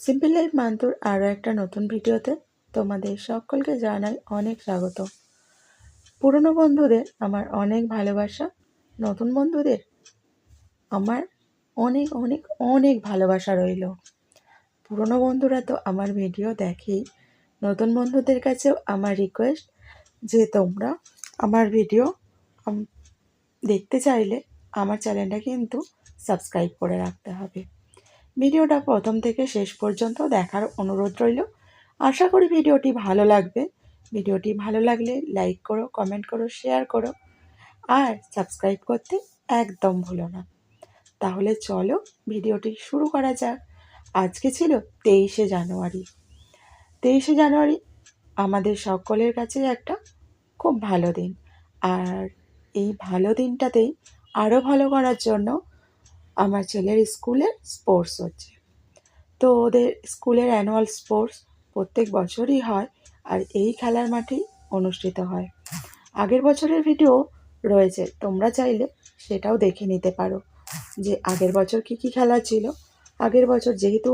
Simple life মান্তুর আরও একটা নতুন ভিডিওতে তোমাদের সকলকে জানাই অনেক স্বাগত। পুরনো বন্ধুদের আমার অনেক ভালোবাসা, নতুন বন্ধুদের আমার অনেক অনেক অনেক ভালোবাসা রইল। পুরনো বন্ধুরা তো আমার ভিডিও দেখেই, নতুন বন্ধুদের কাছেও আমার রিকোয়েস্ট যে তোমরা আমার ভিডিও দেখতে চাইলে আমার চ্যানেলটা কিন্তু সাবস্ক্রাইব করে রাখতে হবে। ভিডিওটা প্রথম থেকে শেষ পর্যন্ত দেখার অনুরোধ রইল। আশা করি ভিডিওটি ভালো লাগবে। ভিডিওটি ভালো লাগলে লাইক করো, কমেন্ট করো, শেয়ার করো আর সাবস্ক্রাইব করতে একদম ভুলো না। তাহলে চলো ভিডিওটি শুরু করা যাক। আজকে ছিল তেইশে জানুয়ারি। তেইশে জানুয়ারি আমাদের সকলের কাছে একটা খুব ভালো দিন। আর এই ভালো দিনটাতেই আরও ভালো করার জন্য আমার ছেলের স্কুলে স্পোর্টস হচ্ছে। তো ওদের স্কুলের অ্যানুয়াল স্পোর্টস প্রত্যেক বছরই হয় আর এই খেলার মাঠেই অনুষ্ঠিত হয়। আগের বছরের ভিডিও রয়েছে, তোমরা চাইলে সেটাও দেখে নিতে পারো যে আগের বছর কী কী খেলা ছিল। আগের বছর যেহেতু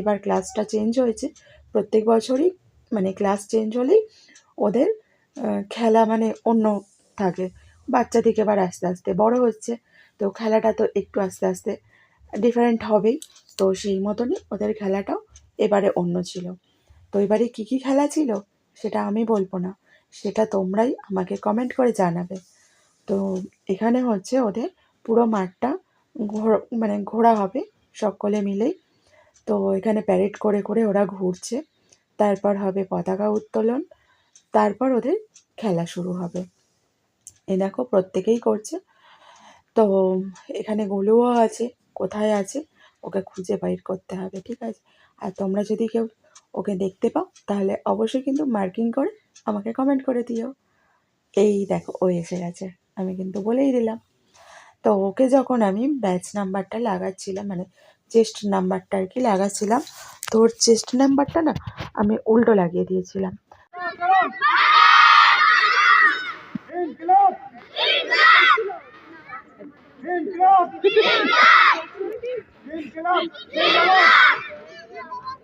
এবার ক্লাসটা চেঞ্জ হয়েছে, প্রত্যেক বছরই মানে ক্লাস চেঞ্জ হলেই ওদের খেলা মানে অন্য থাকে। বাচ্চা থেকে এবার আস্তে আস্তে বড় হচ্ছে। তো খেলাটা তো একটু আস্তে আস্তে ডিফারেন্ট হবেই। তো সেই মতনই ওদের খেলাটাও এবারে অন্য ছিল। তো এবারে কী কী খেলা ছিল সেটা আমি বলব না। সেটা তোমরাই আমাকে কমেন্ট করে জানাবে। তো এখানে হচ্ছে ওদের পুরো মাঠটা ঘোর- মানে ঘোরা হবে সকলে মিলেই। তো এখানে প্যারেড করে করে ওরা ঘুরছে। তারপর হবে পতাকা উত্তোলন। তারপর ওদের খেলা শুরু হবে। এ দেখো প্রত্যেকেই করছে। তো এখানে গুলুও আছে, কোথায় আছে? ওকে খুঁজে বাইর করতে হবে, ঠিক আছে? আর তোমরা যদি কেউ ওকে দেখতে পাও, তাহলে অবশ্যই কিন্তু মার্কিং করে আমাকে কমেন্ট করে দিও। এই দেখো, ও এসে গেছে, আমি কিন্তু বলেই দিলাম। তো ওকে যখন আমি ব্যাচ নাম্বারটা লাগাচ্ছিলাম মানে চেস্ট নাম্বারটা আর কি লাগাচ্ছিলাম, তো ওর চেস্ট নাম্বারটা না আমি উল্টো লাগিয়ে দিয়েছিলাম।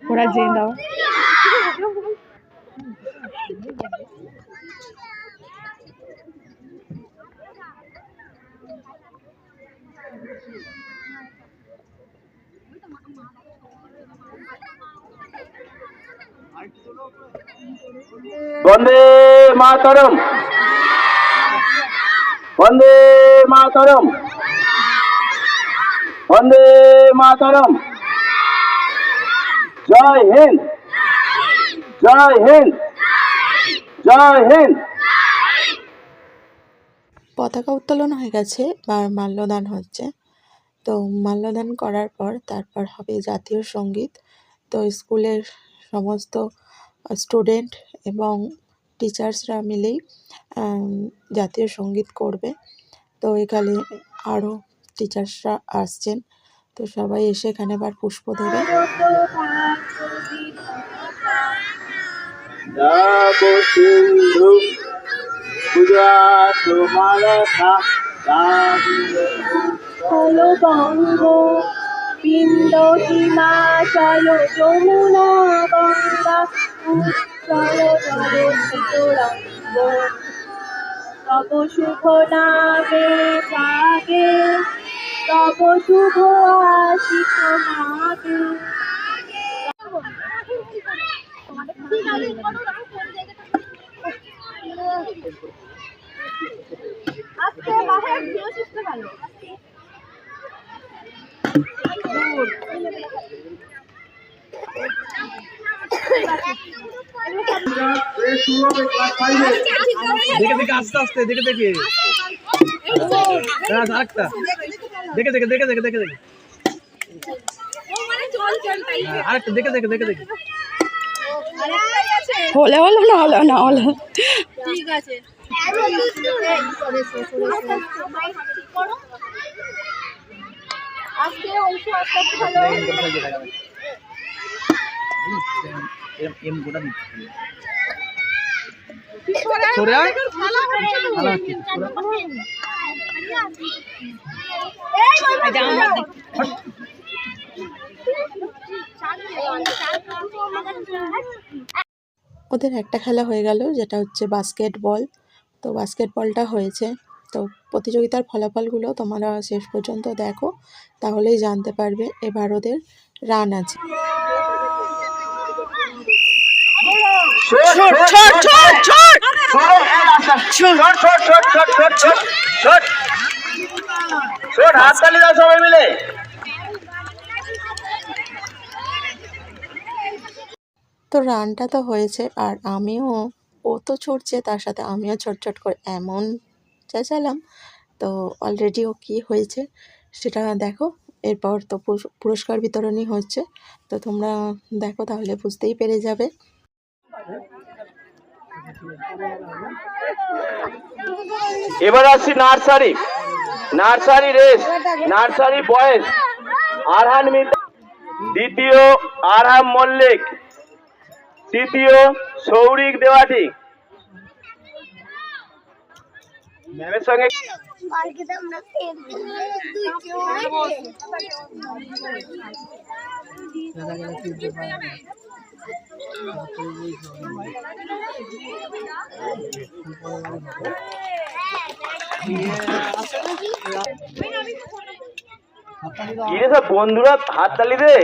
ওরা জেনে দাও। বন্দে মাতরম। বন্দে মাতরম। বন্দে মাতরম। জয় হিন্দ। জয় হিন্দ। জয় হিন্দ। পতাকা উত্তোলন হয়ে গেছে বা মাল্যদান হচ্ছে। তো মাল্যদান করার পর তারপর হবে জাতীয় সংগীত। তো স্কুলের সমস্ত স্টুডেন্ট এবং টিচার্সরা মিলেই জাতীয় সংগীত করবে। তো এখানে আরও টিচার্সরা আসছেন। তো সবাই এসে এখানে আবার পুষ্প চলো বঙ্গ হিমাচল যমুনা গঙ্গা তব শুভ নামে জাগে শুভ আশিস মাগে আজকে বাসায় ভিডিও শিখতে পারল দেখে দেখে আস্তে আস্তে দেখে দেখে। আরেকটা। দেখে দেখে দেখে দেখে দেখে দেখে। হ্যাঁ, আরেকটা দেখে দেখে দেখে দেখে। হলে হলো না হলো না হলো। ঠিক আছে। আজকে অংশ আস্তে আস্তে ভালো এম গোটা দিচ্ছি সরে আয়। ভালো হচ্ছে এই ওদের একটা খেলা হয়ে গেল যেটা হচ্ছে বাস্কেটবল তো বাস্কেটবলটা হয়েছে তো প্রতিযোগিতার ফলাফলগুলো তোমরা শেষ পর্যন্ত দেখো তাহলেই জানতে পারবে এবার ওদের রান আছে দাও সবাই মিলে। তো রানটা তো হয়েছে, আর আমিও, ও তো ছুটছে, তার সাথে আমিও ছটছট করে এমন চেঁচালাম। তো অলরেডি ও কী হয়েছে সেটা দেখো, এরপর তো পুরস- পুরস্কার বিতরণী হচ্ছে। তো তোমরা দেখো, তাহলে বুঝতেই পেরে যাবে। এবার আসছি nursery. Nursery race, nursery boys. Arhan মিল দ্বিতীয় আরহাম মল্লিক, তৃতীয় সৌরিক দেওয়াটি। ম্যামের সঙ্গে কি কিরে সব বন্ধুরা হাত তালি দে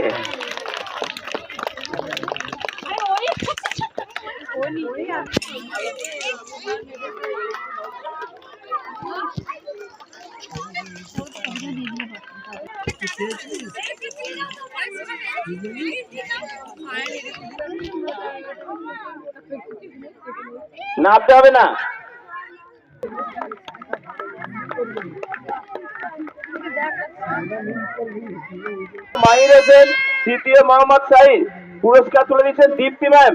Thank. নামতে হবে না। মাহির হোসেন তৃতীয় মোহাম্মদ সাইদ পুরস্কার তুলে দিচ্ছেন দীপ্তি ম্যাম।